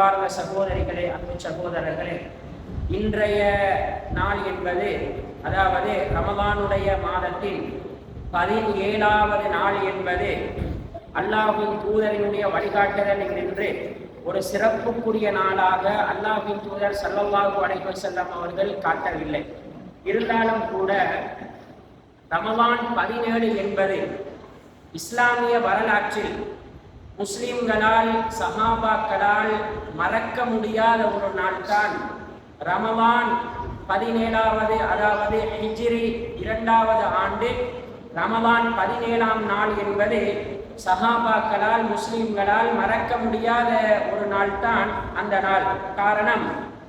அன்பார்ந்த சகோதரிகளே அன்பு சகோதரர்களே இன்றைய நாள் என்பது அதாவது ரமலானுடைய மாதத்தின் பதினேழாவது நாள் என்பது அல்லாஹின் தூதரினுடைய வழிகாட்டுதல் என்று ஒரு சிறப்புக்குரிய நாளாக அல்லாஹின் தூதர் சல்லல்லாஹு அலைஹி வஸல்லம் அவர்கள் காட்டவில்லை. இருந்தாலும் கூட ரமவான் பதினேழு என்பது இஸ்லாமிய வரலாற்றில் முஸ்லிம்களால் சஹாபாக்களால் மறக்க முடியாத ஒரு நாள்தான் ரமவான் பதினேழாவது அதாவது ஹிஜிரி இரண்டாவது ஆண்டு. ரமவான் பதினேழாம் நாள் என்பது சஹாபாக்களால் முஸ்லிம்களால் மறக்க முடியாத ஒரு நாள் தான் அந்த நாள். காரணம்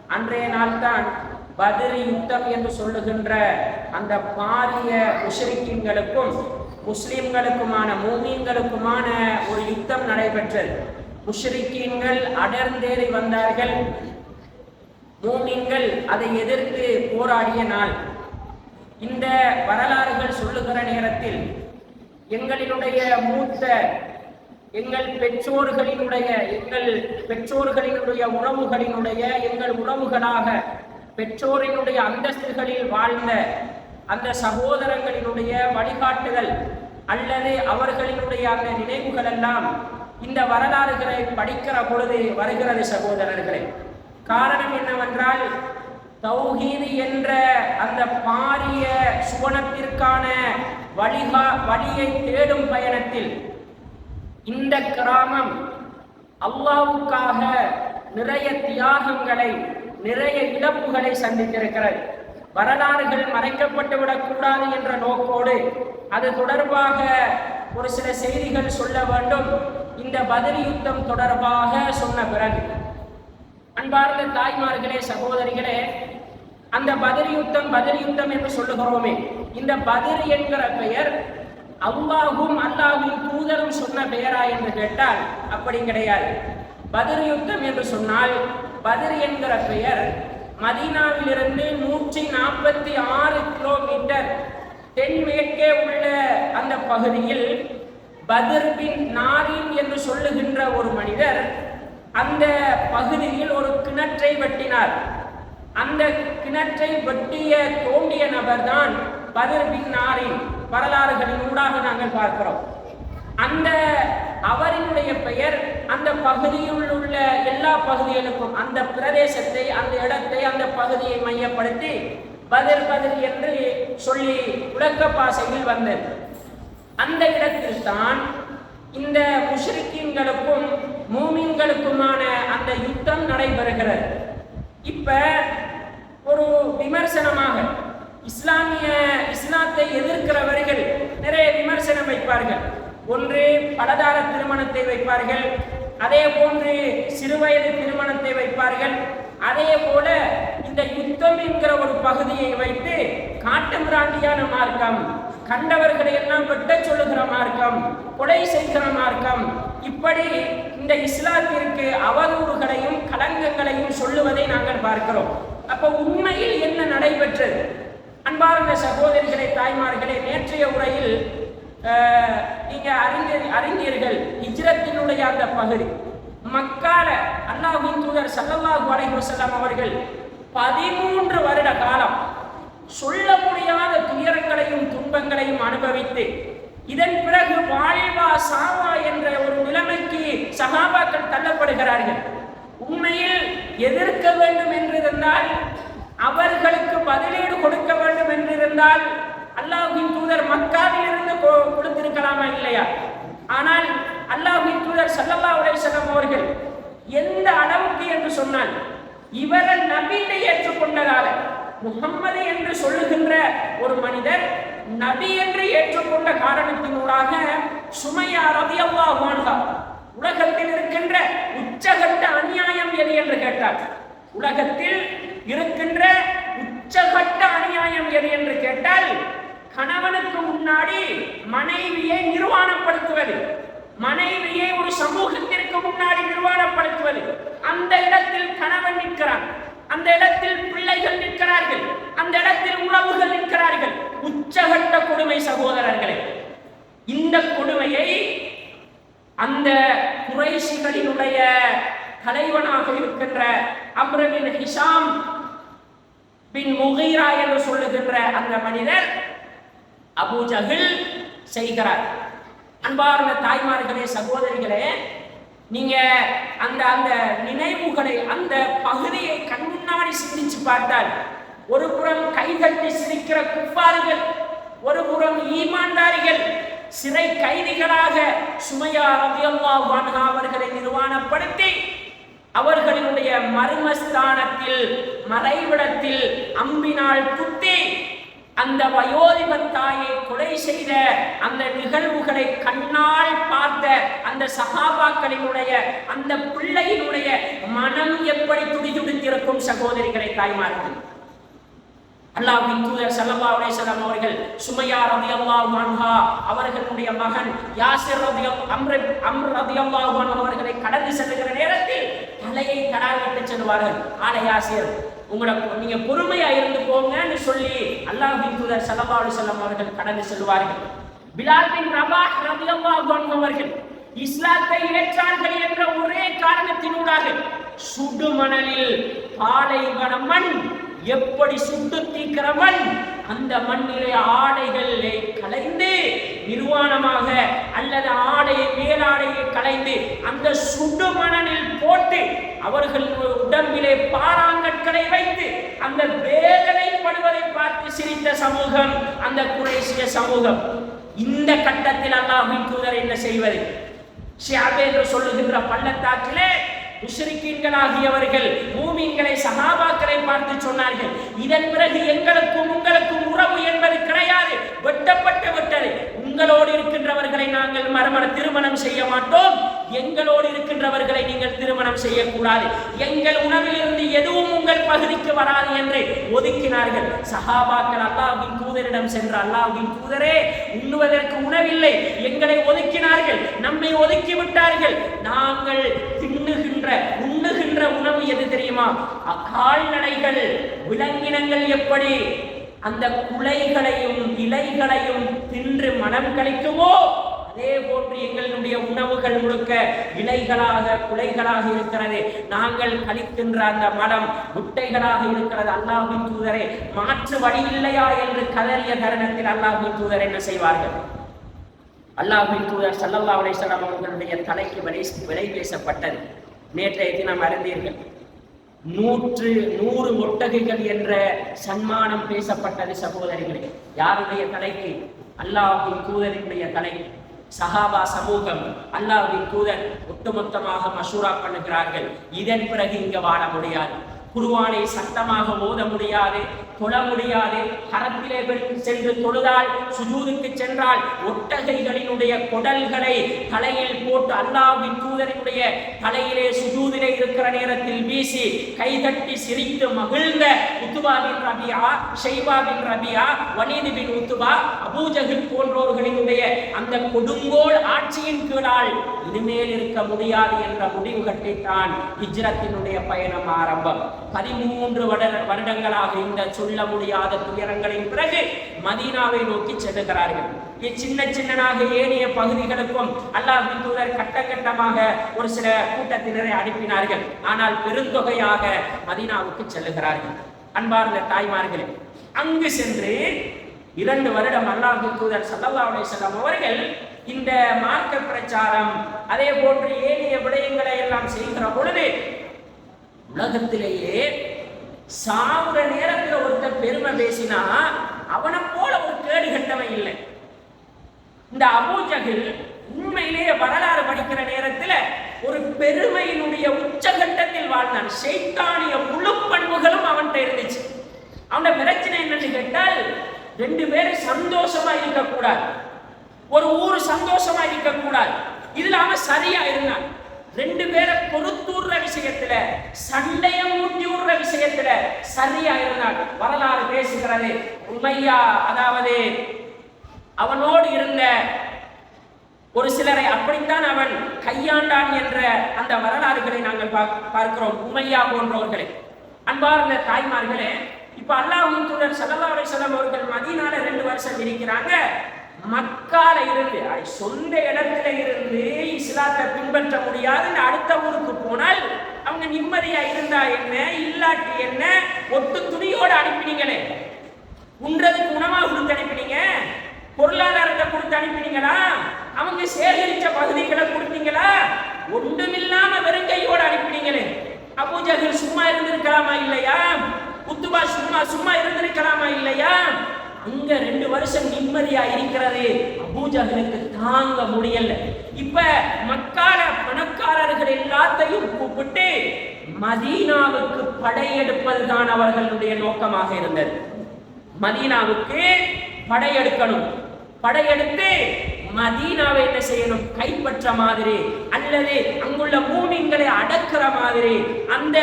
அன்றைய நாள் தான் பதிரி யுத்தம் என்று சொல்லுகின்ற அந்த பாரிய முஷரிக்கின்களுக்கும் முஸ்லிம்களுக்குமான மூமீன்களுக்குமான ஒரு யுத்தம் நடைபெற்றது. முஷ்ரிக்கீன்கள் அடர்ந்தேறி வந்தார்கள். மூமீன்கள் அதை எதிர்த்து போராடிய நாள். இந்த வரலாறுகள் சொல்லுகிற நேரத்தில் எங்களினுடைய மூத்த எங்கள் பெற்றோர்களினுடைய எங்கள் பெற்றோர்களினுடைய உறவுகளினுடைய எங்கள் உறவுகளாக பெற்றோரினுடைய அந்தஸ்துகளில் வாழ்ந்த அந்த சகோதரங்களினுடைய வழிகாட்டுதல் அல்லது அவர்களினுடைய அந்த நினைவுகள் எல்லாம் இந்த வரலாறுகளை படிக்கிற பொழுது வருகிறது சகோதரர்களே. காரணம் என்னவென்றால் தௌஹீது என்ற அந்த பாரிய சுவனத்திற்கான வழிகா வழியை தேடும் பயணத்தில் இந்த கிராமம் அல்லாவுக்காக நிறைய தியாகங்களை நிறைய இழப்புகளை சந்தித்திருக்கிறது. வரலாறுகள் மறைக்கப்பட்டு விடக்கூடாது என்ற நோக்கோடு அது தொடர்பாக ஒரு சில செய்திகள் சொல்ல வேண்டும். இந்த பதில் யுத்தம் தொடர்பாக சொன்ன பிறகு. அன்பார்ந்த தாய்மார்களே சகோதரிகளே அந்த பதில் யுத்தம் பதில் யுத்தம் என்று சொல்லுகிறோமே. இந்த பதில் என்கிற பெயர் அல்லாஹும் அல்லாஹும் தூதரும் சொன்ன பெயரா என்று கேட்டால் அப்படி கிடையாது. பதில் யுத்தம் என்று சொன்னால் பதிர் என்கிற பெயர் மதீனாவிலிருந்து நூற்றி நாற்பத்தி ஆறு கிலோமீட்டர் தென்மேற்கே உள்ள அந்த பகுதியில் பதர்பின் நாரின் என்று சொல்லுகின்ற ஒரு மனிதர் அந்த பகுதியில் ஒரு கிணற்றை வெட்டினார். அந்த கிணற்றை வெட்டிய தோண்டிய நபர்தான் பதர்பின் நாரின் வரலாறுகளின் ஊடாக நாங்கள் பார்க்கிறோம். அந்த அவரினுடைய பெயர் அந்த பகுதியில் உள்ள எல்லா பகுதிகளுக்கும் அந்த பிரதேசத்தை அந்த இடத்தை அந்த பகுதியை மையப்படுத்தி பதில் பதில் என்று சொல்லி உலக பாசையில் வந்தது. அந்த இடத்தில் தான் இந்த முஷ்ரிக்கீன்களுக்கும் மூமின்களுக்குமான அந்த யுத்தம் நடைபெறுகிறது. இப்ப ஒரு விமர்சனமாக இஸ்லாமிய இஸ்லாத்தை எதிர்க்கிறவர்கள் நிறைய விமர்சனம் வைப்பார்கள். ஒன்று பலதார திருமணத்தை வைப்பார்கள் அதே போன்று சிறுவயது திருமணத்தை வைப்பார்கள். அதே போல இந்த யுத்தம் என்கிற ஒரு பகுதியை வைத்து காட்டுமிராண்டியான மார்க்கம் கண்டவர்களை எல்லாம் வெட்ட சொல்லுகிற மார்க்கம் கொலை செய்கிற மார்க்கம் இப்படி இந்த இஸ்லாத்திற்கு அவதூறுகளையும் களங்கங்களையும் சொல்லுவதை நாங்கள் பார்க்கிறோம். அப்ப உண்மையில் என்ன நடைபெற்றது? அன்பார்ந்த சகோதரிகளை தாய்மார்களே நேற்றைய உரையில் நீங்க அறிஞர் அறிஞர்கள் இஜ்ரத்தினுடைய அந்த பகுதி. மக்கால அல்லாஹின் தூதர் சல்லல்லாஹு அலைஹுசல்லாம் அவர்கள் பதிமூன்று வருட காலம் சொல்ல முடியாத துயரங்களையும் துன்பங்களையும் அனுபவித்து இதன் பிறகு வாழ்வா சாவா என்ற ஒரு நிலைமைக்கு சகாபாக்கள் தள்ளப்படுகிறார்கள். உண்மையில் எதிர்க்க வேண்டும் என்றிருந்தால் அவர்களுக்கு பதிலீடு கொடுக்க வேண்டும் என்றிருந்தால் அல்லாஹின் தூதர் மக்காவில் இருந்து கொடுத்திருக்கலாமா இல்லையா? ஆனால் அல்லாஹின் தூதர் சல்லல்லா உலேசலம் அவர்கள் எந்த அளவுக்கு என்று சொன்னால் இவரை நபியை ஏற்றுக்கொண்டதால முகம்மது என்று சொல்லுகின்ற ஒரு மனிதர் நபி என்று ஏற்றுக்கொண்ட காரணத்தினூடாக சுமையா ரவி அல்லாஹ் உலகத்தில் இருக்கின்ற உச்சகட்ட அநியாயம் எது என்று கேட்டார். உலகத்தில் இருக்கின்ற உச்சகட்ட அநியாயம் எது என்று கேட்டால் கணவனுக்கு முன்னாடி மனைவியை நிர்வாணப்படுத்துவது மனைவியை ஒரு சமூகத்திற்கு முன்னாடி நிர்வாணப்படுத்துவது. அந்த இடத்தில் கணவன் நிற்கிறான் அந்த இடத்தில் பிள்ளைகள் நிற்கிறார்கள். அந்த இடத்தில் உறவுகள் நிற்கிறார்கள். உச்சகட்ட கொடுமை சகோதரர்களே இந்த கொடுமையை அந்த குறைசிகளினுடைய தலைவனாக இருக்கின்ற அம்ரபின் ஹிஷாம் பின் முகைரா என்று சொல்லுகின்ற அந்த மனிதர் அபூஜகில் செய்கிறார். அன்பார்ந்த தாய்மார்களே சகோதரிகளே நீங்க அந்த அந்த நினைவுகளை அந்த பகுதியை கண்ணாடி சிந்திச்சு பார்த்தால் ஒரு புறம் கைதட்டி சிரிக்கிற குப்பார்கள் ஒரு புறம் ஈமான்தாரிகள் சிறை கைதிகளாக சுமையா ரபியல்லாஹு அன்ஹா அவர்களை நிர்வாணப்படுத்தி அவர்களினுடைய மர்மஸ்தானத்தில் மறைவிடத்தில் அம்பினால் குத்தி அந்த வயோதிபத்தாயை கொலை செய்த அந்த நிகழ்வுகளை கண்ணால் பார்த்த அந்த சகாபாக்களினுடைய அந்த பிள்ளையினுடைய மனம் எப்படி துடிதுடித்திருக்கும் சகோதரிகளை தாய்மார்கள் அல்லாஹ்வின் தூதர் ஸல்லல்லாஹு அலைஹி வஸல்லம் அவர்கள் சுமையா ரலியல்லாஹு அன்ஹா அவர்களுடைய மகன் யாசிர் ரலியல் அம்ர அம்ர ரலியல்லாஹு அன்ஹு அவர்களை கடந்து செல்லுகிற நேரத்தில் தலையை தடாவிட்டு செல்வார்கள். ஆலை யாசிர் உங்களை நீங்க பொறுமையா இருந்து போங்கன்னு சொல்லி அல்லாஹ்வின் தூதர் ஸல்லல்லாஹு அலைஹி வஸல்லம் அவர்கள் கடந்து செல்வார்கள். பிலால் பின் ரபாஹ் ரலியல்லாஹு அன்ஹு அவர்கள் இஸ்லாத்தை ஏற்றார்கள் என்ற ஒரே காரணத்தினூடாக சுடுமணலில் பாலைவன மண் எப்படி சுட்டு தீக்கிறவன்? அந்த மண்ணிலே ஆடைகளை கலைந்து நிர்வாணமாக அல்லது ஆடையை மேலாடையை கலைந்து அந்த சுடு மணலில் போட்டு அவர்கள் உடம்பிலே பாராங்கற்களை வைத்து அந்த வேதனைப்படுவதை பார்த்து சிரித்த சமூகம் அந்த குறைசிய சமூகம். இந்த கட்டத்தில் அல்லாஹின் தூதர் என்ன செய்வது? ஷியாபே என்று சொல்லுகின்ற பள்ளத்தாக்கிலே முஷ்ரிக்கீன்களாகியவர்கள் மூமின்களை சகாபாக்களை பார்த்து சொன்னார்கள் இதன் பிறகு எங்களுக்கும் உங்களுக்கும் உறவு என்பது கிடையாது வெட்டப்பட்டு விட்டது. உங்களோடு இருக்கின்றவர்களை நாங்கள் மறுமண திருமணம் செய்ய மாட்டோம். எங்களோடு இருக்கின்றவர்களை நீங்கள் திருமணம் செய்யக்கூடாது. எங்கள் உணவிலிருந்து எதுவும் உங்கள் பகுதிக்கு வராது என்று ஒதுக்கினார்கள். சஹாபாக்கள் அல்லாவின் தூதரிடம் சென்ற அல்லாவின் தூதரே உண்ணுவதற்கு உணவில்லை. எங்களை ஒதுக்கினார்கள். நம்மை ஒதுக்கி விட்டார்கள். நாங்கள் தின்னுகின்ற உண்ணுகின்ற உணவு எது தெரியுமா? கால்நடைகள் விலங்கினங்கள் எப்படி அந்த குலைகளையும் இலைகளையும் தின்று மனம் கழிக்குமோ அதே போன்று எங்களுடைய உணவுகள் முழுக்க இலைகளாக குலைகளாக இருக்கிறது. நாங்கள் கழிக்கின்ற அந்த மனம் முட்டைகளாக இருக்கிறது. அல்லாஹின் தூதரே மாற்று வழி இல்லையா என்று கதறிய தருணத்தில் அல்லாஹின் தூதர் என்ன செய்வார்கள்? அல்லாஹின் தூதர் சல்லல்லா அலைஹி அவர்களுடைய தலைக்கு விலை விலை பேசப்பட்டது. நேற்றைய தினம் அறிந்தீர்கள். நூற்று நூறு ஒட்டகைகள் என்ற சன்மானம் பேசப்பட்டது சகோதரிகளே. யாருடைய தலைக்கு? அல்லாஹின் தூதரினுடைய தலைக்கு. சஹாபா சமூகம் அல்லாஹின் தூதர் ஒட்டுமொத்தமாக மசூரா பண்ணுகிறார்கள். இதன் பிறகு இங்க வாழ முடியாது. குருவானை சத்தமாக ஓத முடியாது. தொழ முடியாது. ஹரத்திலே சென்று தொழுதால் சுஜூதுக்கு சென்றால் ஒட்டகைகளினுடைய குடல்களை தலையில் போட்டு அல்லாவின் தூதரினுடைய தலையிலே சுஜூதிலே இருக்கிற நேரத்தில் வீசி கைதட்டி சிரித்து மகிழ்ந்த உத்துபா பின் ரபியா ஷைபா பின் ரபியா வனீது பின் உத்துபா அபூஜகில் போன்றோர்களினுடைய அந்த கொடுங்கோல் ஆட்சியின் கீழால் இனிமேல் இருக்க முடியாது என்ற முடிவு கட்டித்தான் ஹிஜ்ரத்தினுடைய பயணம் ஆரம்பம். பதிமூன்று வருட வருடங்களாக இந்த சொல்ல முடியாத துயரங்களின் பிறகு மதீனாவை நோக்கி செல்லுகிறார்கள். இ- சின்ன சின்னனாக ஏனைய பகுதிகளுக்கும் அல்லாஹ் தூதர் கட்ட கட்டமாக ஒரு சில கூட்டத்தினரை அனுப்பினார்கள். ஆனால் பெருந்தொகையாக மதீனாவுக்கு செல்லுகிறார்கள். அன்பார்ந்த தாய்மார்களே அங்கு சென்று இரண்டு வருடம் அல்லாஹு தூதர் ஸல்லல்லாஹு அலைஹி அவர்கள் இந்த மார்க்க பிரச்சாரம் அதே போன்று ஏனைய விடயங்களை எல்லாம் செய்கிற பொழுது உலகத்திலேயே சாவுற நேரத்தில் ஒருத்தர் பெருமை பேசினா அவனை போல ஒரு கேடு கட்டவன் இல்லை. இந்த அபூஜகில் உண்மையிலேயே வரலாறு படிக்கிற நேரத்தில் ஒரு பெருமையினுடைய உச்சகட்டத்தில் வாழ்ந்தான். ஷைத்தானிய முழு பண்புகளும் அவன்கிட்ட இருந்துச்சு. அவனோட பிரச்சனை என்னன்னு கேட்டால் ரெண்டு பேரும் சந்தோஷமா இருக்கக்கூடாது. ஒரு ஊர் சந்தோஷமா இருக்கக்கூடாது. இதுல அவன் சரியா இருந்தான். ரெண்டு பேரை பொறுத்தூர்ற விஷயத்துல சண்டைய மூட்டி விடுற விஷயத்துல சரியா இருந்தான். வரலாறு பேசுகிறது. உமையா அதாவது அவனோடு இருந்த ஒரு சிலரை அப்படித்தான் அவன் கையாண்டான் என்ற அந்த வரலாறுகளை நாங்கள் பார்க்கிறோம் உமையா போன்றவர்களை. அன்பார்ந்த தாய்மார்களே இப்ப அல்லாஹின் தூதர் ஸல்லல்லாஹு அலைஹி வஸல்லம் அவர்கள் ரெண்டு வருஷம் இருக்கிறாங்க. மக்கால இருந்து சொந்த இடத்துல இருந்து இஸ்லாத்தை பின்பற்ற முடியாதுன்னு அடுத்த ஊருக்கு போனால் அவங்க நிம்மதியா இருந்தா என்ன இல்லாட்டி என்ன? ஒட்டு துணியோடு அனுப்பினீங்களே. உண்றதுக்கு உணவா கொடுத்து அனுப்பினீங்க பொருளாதாரத்தை கொடுத்து அனுப்பினீங்களா? அவங்க சேகரிச்ச பகுதிகளை கொடுத்தீங்களா? ஒன்றுமில்லாம வெறுங்கையோடு அனுப்பினீங்களே. அபூஜகல் சும்மா இருந்திருக்கலாமா இல்லையா? உத்துபா சும்மா சும்மா இருந்திருக்கலாமா இல்லையா? அங்க ரெண்டு வருஷம் நிம்மதியா இருக்கிறது அபூஜகலுக்கு தாங்க முடியல. இப்ப மக்கால பணக்காரர்கள் எல்லாத்தையும் கூப்பிட்டு மதீனாவுக்கு படையெடுப்பதுதான் அவர்களுடைய நோக்கமாக இருந்தது. மதீனாவுக்கு படையெடுக்கணும். படையெடுத்து மதீனாவை என்ன செய்யணும்? கைப்பற்ற மாதிரி. அல்லது அங்குள்ள மூமிங்களை அடக்கிற மாதிரி. அந்த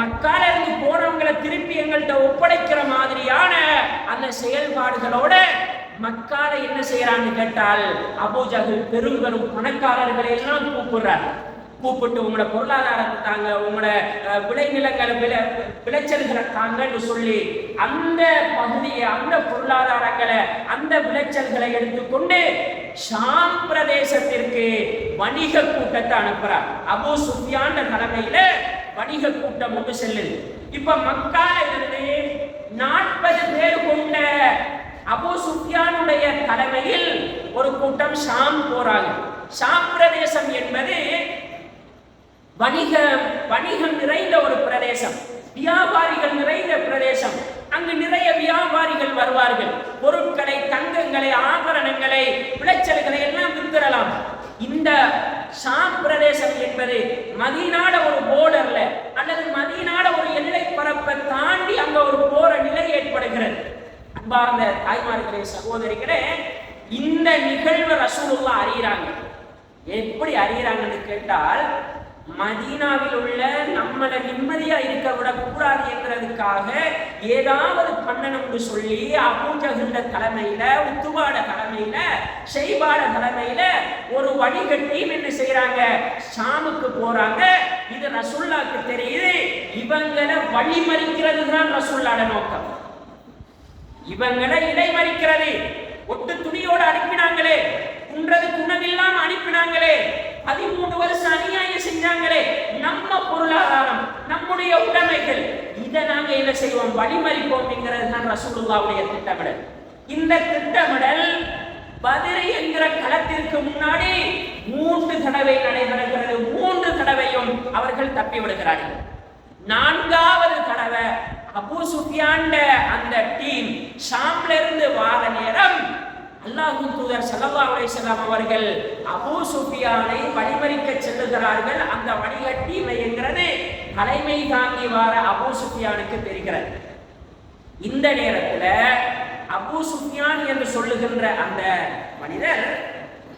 மக்கால இருந்து போனவங்களை திருப்பி எங்கள்கிட்ட ஒப்படைக்கிற மாதிரியான அந்த செயல்பாடுகளோட மக்கால என்ன செய்யறான்னு கேட்டால் அபூஜகல் பெருங்கரும் பணக்காரர்களை எல்லாம் கூப்பிடுறார். கூப்பிட்டு உங்களோட பொருளாதாரத்தை தாங்க உங்களோட அஹ், விளைநிலங்களை விளை விளைச்சல்களை தாங்கன்னு சொல்லி அந்த பகுதியை அந்த பொருளாதாரங்களை அந்த விளைச்சல்களை எடுத்துக்கொண்டு ஷாம் பிரதேசத்திற்கு வணிக கூட்டத்தை அனுப்புறார். அபு சுஃபியான் தலைமையில வணிக கூட்டம் ஒன்று செல்லுது. இப்ப மக்கால இருந்து நாற்பது பேர் கொண்ட அபு சுஃபியானுடைய தலைமையில் ஒரு கூட்டம் ஷாம் போறாங்க. ஷாம் பிரதேசம் என்பது வணிக வணிகம் நிறைந்த ஒரு பிரதேசம். வியாபாரிகள் நிறைந்த பிரதேசம். அங்கு நிறைய வியாபாரிகள் வருவார்கள். பொருட்களை தங்கங்களை ஆபரணங்களை விளைச்சல்களை எல்லாம் விற்கிறலாம் இந்த ஷாம் பிரதேசம் என்பது மதீனாட ஒரு போர்டர்ல அல்லது மதீனாட ஒரு எல்லை பரப்பை தாண்டி அங்க ஒரு போற நிலை ஏற்படுகிறது. அன்பார்ந்த தாய்மார்களே சகோதரிகளே இந்த நிகழ்வு ரசூலுல்லா அறிகிறாங்க. எப்படி அறிகிறாங்கன்னு கேட்டால் மதீனாவில் உள்ள நம்மளை நிம்மதியா இருக்க விடக்கூடாது என்கிறதுக்காக ஏதாவது பண்ணணும்னு சொல்லி அபூஜகுண்ட தலைமையில உத்துவாட தலைமையில செய்பாட தலைமையில ஒரு வழிகட்டியும் என்ன செய்யறாங்க ஷாமுக்கு போறாங்க. இது ரசுல்லாக்கு தெரியுது. இவங்களை வழிமறிக்கிறது தான் ரசுல்லாட நோக்கம். இவங்களை இடைமறிக்கிறது. ஒட்டு துணியோடு அனுப்பினாங்களே. உன்றது குணமில்லாம அனுப்பினாங்களே. பதிமூணு வருஷம் அநியாயம் செஞ்சாங்களே. நம்ம பொருளாதாரம் நம்முடைய உடைமைகள். இதை நாங்க என்ன செய்வோம்? வழிமறிப்போம்ங்கிறது தான் ரசூலுல்லாவுடைய திட்டமிடல். இந்த திட்டமிடல் பதிரை என்கிற களத்திற்கு முன்னாடி மூன்று தடவை நடைபெறுகிறது மூன்று தடவையும் அவர்கள் தப்பி விடுகிறார்கள். நான்காவது தடவை அபு சுஃபியாண்ட அந்த டீம் ஷாம்ல இருந்து வார நேரம் அல்லாஹு தூதர் சல்லா அலைஹி அவர்கள் அபூ சுஃபியானை வழிமறிக்க செல்லுகிறார்கள். அந்த வழிகட்டி என்கிறது தலைமை தாங்கி வார அபூ சுஃபியானுக்கு தெரிகிறது. இந்த நேரத்தில் அபூ சுஃபியான் என்று சொல்லுகின்ற அந்த மனிதர்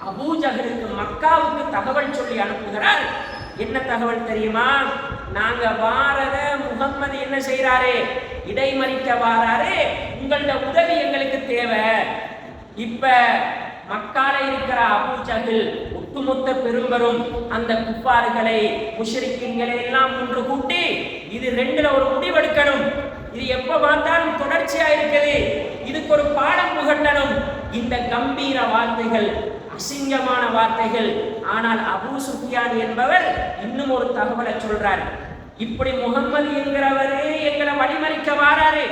அபூ ஜஹருக்கு மக்காவுக்கு தகவல் சொல்லி அனுப்புகிறார். என்ன தகவல் தெரியுமா? நாங்க வாரத முகம்மது என்ன செய்யறாரு இடைமறிக்க வாராரு. உங்களோட உதவி எங்களுக்கு தேவை. இப்ப மக்கால இருக்கிற அபு ஜஹில் ஒட்டுமொத்த பெரும்பெரும் அந்த குப்பாறுகளை முஷரிக்கின்களை எல்லாம் ஒன்று கூட்டி இது ரெண்டுல ஒரு முடிவெடுக்கணும். இது எப்ப பார்த்தாலும் தொடர்ச்சியா இருக்குது. இதுக்கு ஒரு பாடம் புகட்டணும். இந்த கம்பீர வார்த்தைகள் அசிங்கமான வார்த்தைகள். ஆனால் அபூ சுஃபியான் என்பவர் இன்னும் ஒரு தகவலை சொல்றார். இப்படி முகம்மது என்கிறவரே எங்களை வழிமறிக்க வாராரு.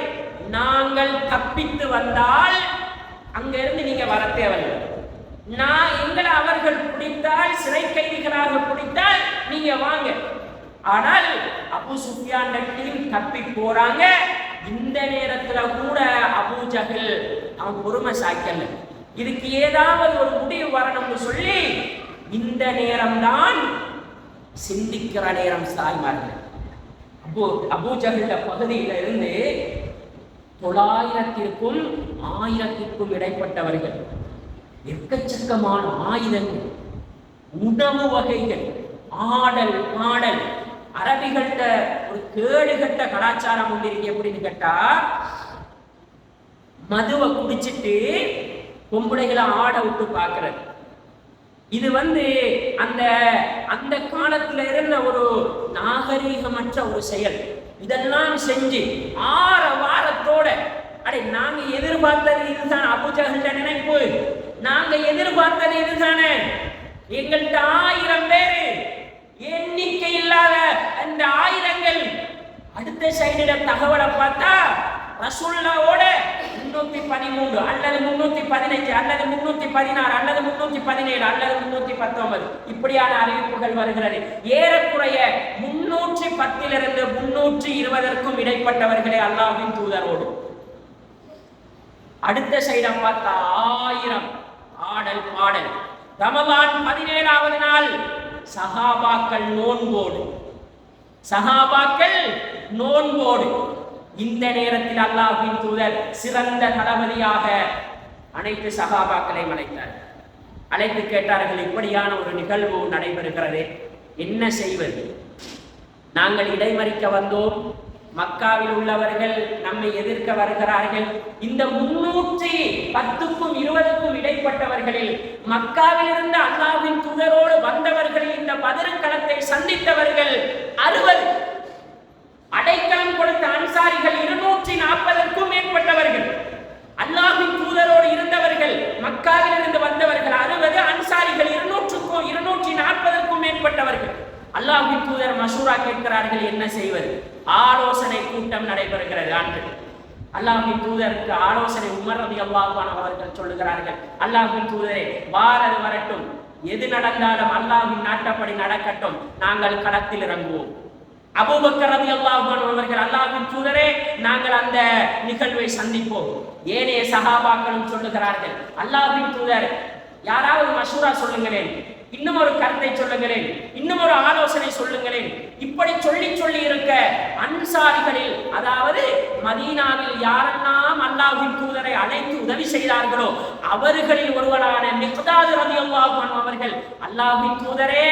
நாங்கள் தப்பித்து வந்தால் அங்கிருந்து நீங்க வர தேவையில்லை. நான் எங்களை அவர்கள் பிடித்தால் சிறை கைதிகளாக பிடித்தால் நீங்க வாங்க. ஆனால் அபு சுஃபியான் டீம் தப்பி போறாங்க. இந்த நேரத்துல கூட அபு ஜஹல் அவன் பொறுமை சாய்க்கல. இதுக்கு ஏதாவது ஒரு முடிவு வரணும்னு சொல்லி இந்த நேரம்தான் சிந்திக்கிற நேரம் சாய்மார்கள். அபு அபூஜகல்ல பகுதியில இருந்து தொள்ளாயிரத்திற்கும் ஆயிரத்திற்கும் இடைப்பட்டவர்கள். எக்கச்சக்கமான ஆயுதங்கள் உணவு வகைகள் ஆடல் பாடல் அரபிகள்கிட்ட ஒரு கேடுகட்ட கலாச்சாரம் ஒன்று இருக்கு எப்படின்னு கேட்டா மதுவை குடிச்சிட்டு பொம்பளைகளை ஆட விட்டு பார்க்கறது. இது வந்து அந்த அந்த காலத்துல இருந்த ஒரு நாகரீகமற்ற ஒரு செயல். இதெல்லாம் செஞ்சு ஆற அதோட அடே நாங்க எதிர்பார்த்தது இதுதான்? அபுஜகல் தானே இப்போ நாங்க எதிர்பார்த்தது இதுதானே? எங்கள்கிட்ட ஆயிரம் பேரு எண்ணிக்கை இல்லாத அந்த ஆயிரங்கள் அடுத்த சைடிட தகவலை பார்த்தா ரசூல்லாவோட முன்னூத்தி பதிமூன்று அல்லது முன்னூத்தி பதினைஞ்சு அல்லது முன்னூத்தி பதினாறு அல்லது முன்னூத்தி பதினேழு அல்லது முன்னூத்தி பத்தொன்பது. இப்படியான அறிவிப்புகள் வருகிறது. ஏறக்குறைய முன்னூற்றி பத்திலிருந்து முன்னூற்றி இருபதற்கும் இடைப்பட்டவர்களே அல்லாவின் தூதரோடு. அடுத்த சைடம் பார்த்தா ஆயிரம் ஆடல் பாடல். ரமலான் பதினேழாவது நாள் சஹாபாக்கள் நோன்போடு. சஹாபாக்கள் நோன்போடு. இந்த நேரத்தில் அல்லாஹின் தூதர் சிறந்த தளபதியாக அனைத்து சகாபாக்களை அழைத்தார். அழைத்து கேட்டார்கள் இப்படியான ஒரு நிகழ்வு நடைபெறுகிறது. என்ன செய்வது? நாங்கள் இடைமறிக்க வந்தோம். மக்காவில் உள்ளவர்கள் நம்மை எதிர்க்க வருகிறார்கள். இந்த முன்னூற்றி பத்துக்கும் இருபதுக்கும் இடைப்பட்டவர்களில் மக்காவில் இருந்த அல்லாவின் தூதரோடு வந்தவர்கள் இந்த பதிருக்களத்தை சந்தித்தவர்கள் அறுபது அடைக்கலம் கொடுத்த அன்சாரிகள் இருநூற்றி நாற்பதற்கும் மேற்பட்டவர்கள். அல்லாஹின் தூதரோடு இருந்தவர்கள் மக்காவில் இருந்து வந்தவர்கள் அறுபது அன்சாரிகள் இருநூற்றுக்கும் இருநூற்றி நாற்பதற்கும் மேற்பட்டவர்கள். அல்லாஹின் தூதர் மசூரா கேட்கிறார்கள் என்ன செய்வது? ஆலோசனை கூட்டம் நடைபெறுகிறது அன்று. அல்லாஹின் தூதருக்கு ஆலோசனை உமர் ரதி அல்லாஹான் அவர்கள் சொல்லுகிறார்கள் அல்லாஹின் தூதரே வாரது வரட்டும். எது நடந்தாலும் அல்லாஹின் நாட்டப்படி நடக்கட்டும். நாங்கள் களத்தில் இறங்குவோம். அபூபக்கர் ரதி அல்லாஹான் அவர்கள் அல்லாஹின் தூதரே நாங்கள் அந்த நிகழ்வை சந்திப்போம். ஏனைய சகாபாக்களும் சொல்லுகிறார்கள் அல்லாஹின் தூதர் யாராவது மசூரா சொல்லுங்களேன். இன்னும் ஒரு கருத்தை சொல்லுங்களேன். இன்னும் ஒரு ஆலோசனை சொல்லுங்களேன். இப்படி சொல்லி சொல்லி இருக்க அன்சாரிகளில் அதாவது மதீனாவில் யாரெல்லாம் அல்லாஹ்வின் தூதரை அழைத்து உதவி செய்தார்களோ அவர்களில் ஒருவரான மிக்தாது ரதி அவர்கள் அல்லாஹ்வின் தூதரே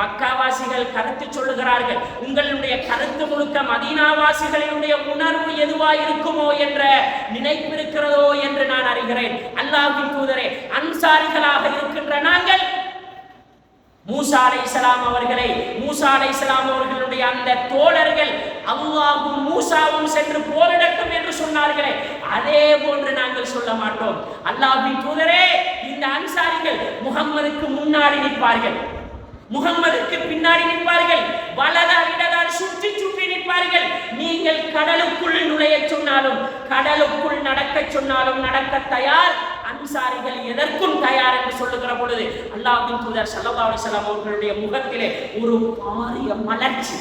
மக்காவாசிகள் கருத்து சொல்லுகிறார்கள். உங்களுடைய கருத்து முழுக்க மதீனாவாசிகளினுடைய உணர்வு எதுவா இருக்குமோ என்ற நினைப்பு இருக்கிறதோ என்று நான் அறிகிறேன். அல்லாஹ்வின் தூதரே அன்சாரிகளாக இருக்கின்ற நாங்கள் மூசா அலை இஸ்லாம் அவர்களை மூசா அலை இஸ்லாம் அவர்களுடைய அந்த தோழர்கள் அல்லாஹும் மூசாவும் சென்று போரிடட்டும் என்று சொன்னார்களே. அதே போன்று நாங்கள் சொல்ல மாட்டோம். அல்லாஹ்வின் தூதரே இந்த அன்சாரிகள் முகம்மதுக்கு முன்னாடி நிற்பார்கள். முகம்மதுக்கு பின்னாடி நிற்பார்கள். வலதா இடதால் சுற்றி சுற்றி நிற்பார்கள். நீங்கள் கடலுக்குள் நுழைய சொன்னாலும் கடலுக்குள் நடக்க சொன்னாலும் நடக்க தயார். அன்சாரிகள் எதற்கும் தயார் என்று சொல்லுகிற பொழுது அல்லாஹ்வின் தூதர் சல்லா அலிசல்லாம் அவர்களுடைய முகத்திலே ஒரு பாரிய மலர்ச்சி.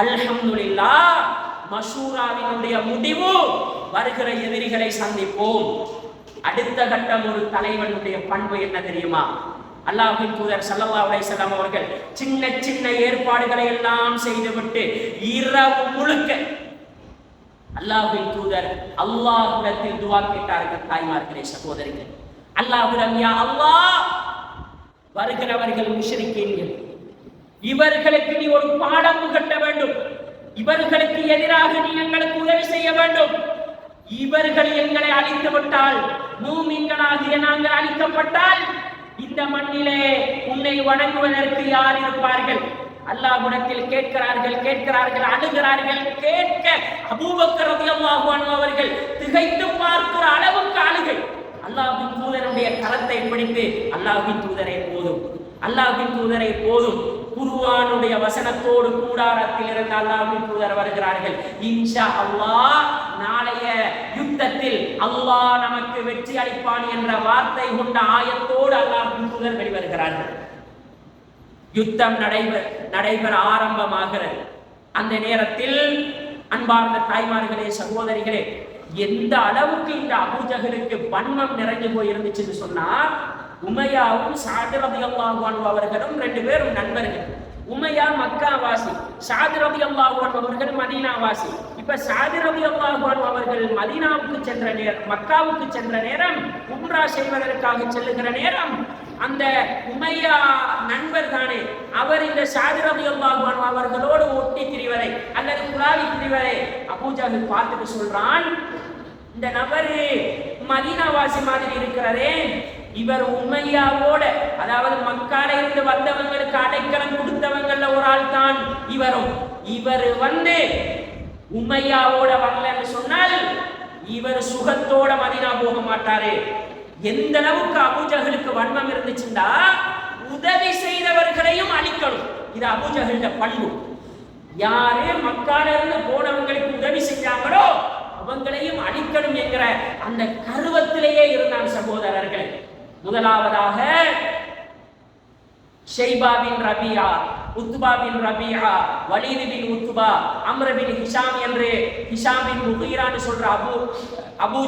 அல்ஹம்துலில்லாஹ் மஷூராவினுடைய முடிவு. வருகிற எதிரிகளை சந்திப்போம். அடுத்த கட்டம் ஒரு தலைவனுடைய பண்பு என்ன தெரியுமா? அல்லாஹின் தூதர் சல்லல்லா அலைஹி அவர்கள் சின்ன சின்ன ஏற்பாடுகளை எல்லாம் செய்துவிட்டு இரவு முழுக்க அல்லாஹுவின் தூதர் அல்லாஹ்விடத்தில் துவா கேட்டார்கள் தாய்மார்களே சகோதரிகள். அல்லாஹ்விடம் யா அல்லாஹ் வருகிறவர்கள் முஷ்ரிக்கீன்கள். இவர்களுக்கு நீ ஒரு பாடம் புகட்ட வேண்டும். இவர்களுக்கு எதிராக நீ எங்களுக்கு உதவி செய்ய வேண்டும். இவர்கள் எங்களை அழித்து விட்டால் மூமின்களாகிய நாங்கள் அழிக்கப்பட்டால் இந்த மண்ணிலே உன்னை வணங்குவதற்கு யார் இருப்பார்கள்? அல்லாஹ்விடத்தில் கேட்கிறார்கள் கேட்கிறார்கள் அழுகிறார்கள் கேட்க அபூபக்கர் ரலியல்லாஹு அவர்கள் திகைத்து பார்க்கிற அளவுக்கு அழுகை. அல்லாஹின் தூதருடைய கரத்தை பிடித்து அல்லாஹின் தூதரை போதும். அல்லாஹின் தூதரை போதும். குருவானுடைய வசனத்தோடு கூடாரத்தில் இருந்து அல்லாஹின் தூதர் வருகிறார்கள். இன்ஷா அல்லாஹ் நாளைய யுத்தத்தில் அல்லாஹ் நமக்கு வெற்றி அளிப்பான் என்ற வார்த்தை கொண்ட ஆயத்தோடு அல்லாஹின் தூதர் வெளிவருகிறார்கள். யுத்தம் நடைபெற நடைபெற ஆரம்பமாகிறது. அந்த நேரத்தில் அன்பார்ந்த தாய்மார்களே சகோதரிகளே எந்த அளவுக்கு இந்த அபூஜகலுக்கு வன்மம் நிறைஞ்சு போயிருந்துச்சுன்னு சொன்னா உமையாவும் சாதிரதி ரலியல்லாஹு அவர்களும் ரெண்டு பேரும் நண்பர்கள். உமையா மக்காவாசி வாசி ரலியல்லாஹு அவர்கள் மதீனாவாசி. இப்ப சாதிரதி ரலியல்லாஹு அவர்கள் மதீனாவுக்கு சென்ற நேரம் மக்காவுக்கு சென்ற நேரம் உம்ரா செய்வதற்காக செல்லுகிற நேரம் அந்த உமையா நண்பர் தானே. அவர் இந்த சாது ரலியல்லாஹு அன்ஹு அவர்களோடு ஒட்டி திரிவதை அல்லது குலாவி திரிவதை அபூஜாஹில் பார்த்துட்டு சொல்றான் இந்த நபர் மதீனாவாசி மாதிரி இருக்கிறதே இவர் உமையாவோட அதாவது மக்கால இருந்து வந்தவங்களுக்கு அடைக்கலம் கொடுத்தவங்கள ஒரு ஆள் தான் இவரும். இவர் வந்து உமையாவோட வரலன்னு சொன்னால் இவர் சுகத்தோட மதீனா போக மாட்டாரு. எந்த அளவுக்கு அபூஜகளுக்கு வன்மம் இருந்துச்சுன்னா உதவி செய்தவர்களையும் அழிக்கணும். இது அபூஜகளுடைய பண்பு. யாரே மக்கால இருந்து போனவங்களுக்கு உதவி செஞ்சாங்களோ அவங்களையும் அழிக்கணும் என்கிற அந்த கருவத்திலேயே இருந்தான் சகோதரர்கள். முதலாவதாக Shaiba bin Rabia Utba bin Rabia Walid bin Utba Amr bin Hisham என்று ஹிஷாம் பின் முகீரான்னு சொல்ற அபு அபூ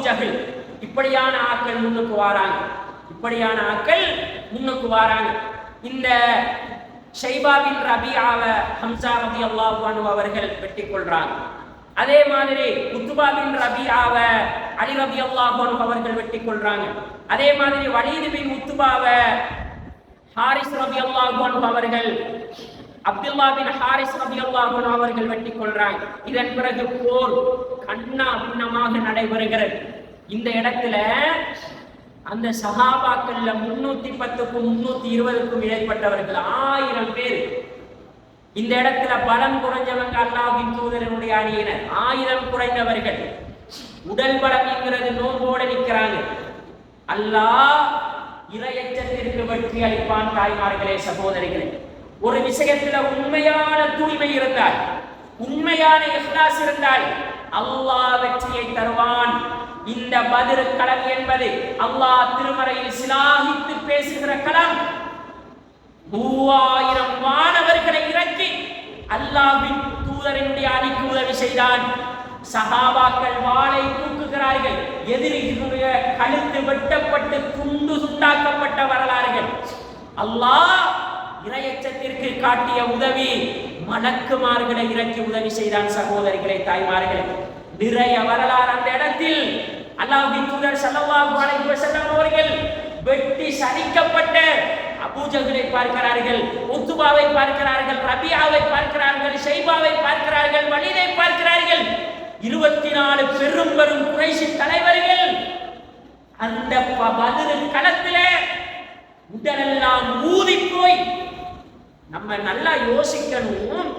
இப்படியான ஆட்கள் முன்னுக்கு வாராங்க. இப்படியான ஆக்கள் முன்னுக்கு வாராங்க. இந்த ஷைபாபின் ரபியாவை ஹம்சா ரபி அல்லாஹ் அவர்கள் வெட்டி கொள்றாங்க அதே மாதிரி உத்துபாபின் ரபியாவை அலி ரபி அல்லாஹ் அவர்கள் வெட்டி கொள்றாங்க அதே மாதிரி வலீது பின் உத்துபாவை ஹாரிஸ் ரபி அல்லாஹ் அவர்கள் அப்துல்லா பின் ஹாரிஸ் ரபி அல்லாஹ் அவர்கள் வெட்டி கொள்றாங்க இதன் பிறகு போர் கண்ணா பின்னமாக நடைபெறுகிறது. இந்த இடத்துல அந்த சகாபாக்கள்ல முன்னூத்தி பத்துக்கும் முன்னூத்தி இருபதுக்கும் இடைப்பட்டவர்கள் ஆயிரம் பேர். இந்த இடத்துல பலம் குறைஞ்சவங்க அல்லாஹின் தூதரனுடைய அணியினர். ஆயிரம் குறைந்தவர்கள். உடல் பலம் என்கிறது நோம்போடு நிற்கிறாங்க. அல்லாஹ் இரையச்சத்திற்கு வெற்றி அளிப்பான் தாய்மார்களே சகோதரிகளே. ஒரு விஷயத்துல உண்மையான தூய்மை இருந்தால் உண்மையான இஹ்லாஸ் இருந்தால் அல்லாஹ் வெற்றியை தருவான். இந்த பதிரு களம் என்பது அல்லாஹ் திருமறையில் சிலாகித்து பேசுகிற களம் மூவாயிரம் மாணவர்களை இறக்கி அல்லாஹ்வின் தூதரனுடைய அணிக்கு உதவி செய்தான். சகாபாக்கள் வாளை தூக்குகிறார்கள் எதிரிகளுடைய கழுத்து வெட்டப்பட்டு துண்டு துண்டாக்கப்பட்ட வரலாறுகள். அல்லாஹ் இரையச்சத்திற்கு காட்டிய உதவி மணக்குமார்களை இறக்கி உதவி செய்தான் சகோதரிகளை தாய்மார்களை. நிறைய வரலாறு அந்த இடத்தில் அல்லாஹ்வின் தூதர் ஸல்லல்லாஹு அலைஹி வஸல்லம் அவர்கள் வெட்டி சனிக்கப்பட்ட அபூஜகளை பார்க்கிறார்கள் உத்துபாவை பார்க்கிறார்கள் ரபியாவை பார்க்கிறார்கள் ஷைபாவை பார்க்கிறார்கள் வலிதை பார்க்கிறார்கள். இருபத்தி நாலு பெரும் பெரும் குறைசி தலைவர்கள் அந்த ப- பதிரு களத்திலே உடலெல்லாம் ஊதி போய் நம்ம நல்லா யோசிக்கணும்.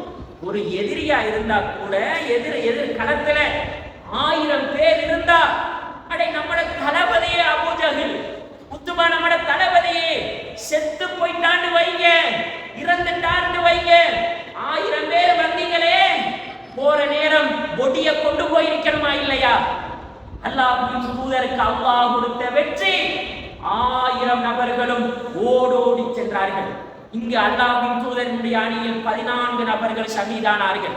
ஒரு எதிரியா இருந்தா கூட எதிர் எதிர் களத்துல ஆயிரம் பேர் இருந்தா அடே நம்மள தளபதியே அபூஜகில் உத்துமா நம்மள தளபதியே. செத்து போயிட்டாண்டு வைங்க. இறந்துட்டாண்டு வைங்க. ஆயிரம் பேர் வந்தீங்களே. போற நேரம் பொடிய கொண்டு போயிருக்கணுமா இல்லையா? அல்லாஹ்வின் தூதருக்கு அல்லாஹ் கொடுத்த வெற்றி. ஆயிரம் நபர்களும் ஓடோடி சென்றார்கள். இங்கு அல்லாவின் தூதனுடைய அணியில் பதினான்கு நபர்கள் சமீதானார்கள்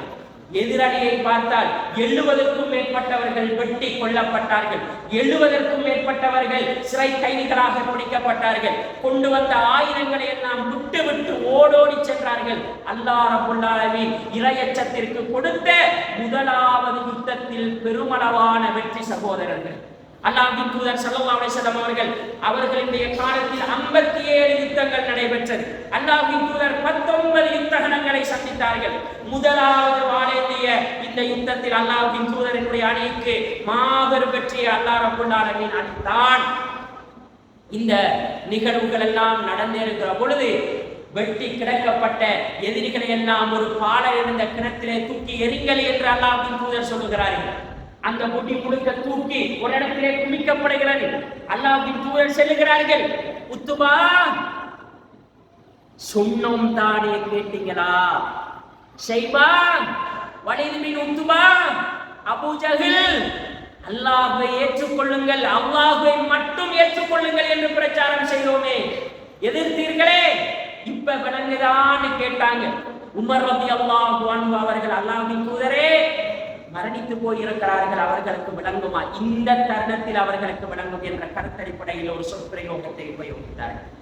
எதிரணியை பார்த்தால் எழுபதற்கும் மேற்பட்டவர்கள் வெட்டி கொல்லப்பட்டார்கள். எழுபதற்கும் மேற்பட்டவர்கள் சிறை கைதிகளாக பிடிக்கப்பட்டார்கள். கொண்டு வந்த ஆயுதங்களை எல்லாம் விட்டு விட்டு ஓடோடி சென்றார்கள். அல்லாஹ் ரப்புல் இளையச்சத்திற்கு இரையச்சத்திற்கு கொடுத்த முதலாவது யுத்தத்தில் பெருமளவான வெற்றி சகோதரர்கள். அல்லாஹின் தூதர் சல்லா அலிசல்லாம் அவர்கள் அவர்களுடைய காலத்தில் 57 யுத்தங்கள் நடைபெற்றது. அல்லாஹின் தூதர் 19 யுத்தகணங்களை சந்தித்தார்கள். முதலாவது வாழேந்திய இந்த யுத்தத்தில் அல்லாஹின் தூதரனுடைய அணிக்கு மாபெரும் வெற்றியை அல்லாஹ் ரப்பல் அளித்தான். இந்த நிகழ்வுகள் எல்லாம் நடந்திருக்கிற பொழுது வெட்டி கிடக்கப்பட்ட எதிரிகளை எல்லாம் ஒரு பாலர் இருந்த கிணத்திலே தூக்கி எரிங்கள் என்று அல்லாஹின் தூதர் சொல்லுகிறார்கள். அந்த முடி முழுக்க தூக்கி ஒரு இடத்திலே குமிக்கப்படுகிறது. அல்லாவின் தூதர் செல்லுகிறார்கள் உத்துபா சொன்னோம் தானே கேட்டீங்களா? செய்வா வலிதுமின் உத்துபா அல்லாஹை ஜஹில் ஏற்றுக்கொள்ளுங்கள் அல்லாஹை மட்டும் ஏற்றுக்கொள்ளுங்கள் என்று பிரச்சாரம் செய்தோமே. எதிர்த்தீர்களே இப்ப விளங்குதான்னு கேட்டாங்க. உமர் ரபி அல்லாஹ் அவர்கள் அல்லாஹ்வின் தூதரே மரணித்து போயிருக்கிறார்கள் அவர்களுக்கு விளங்குமா? இந்த தருணத்தில் அவர்களுக்கு விளங்கும் என்ற கருத்தடிப்படையில் ஒரு சொற்பிரயோகத்தை உபயோகித்தார்கள்.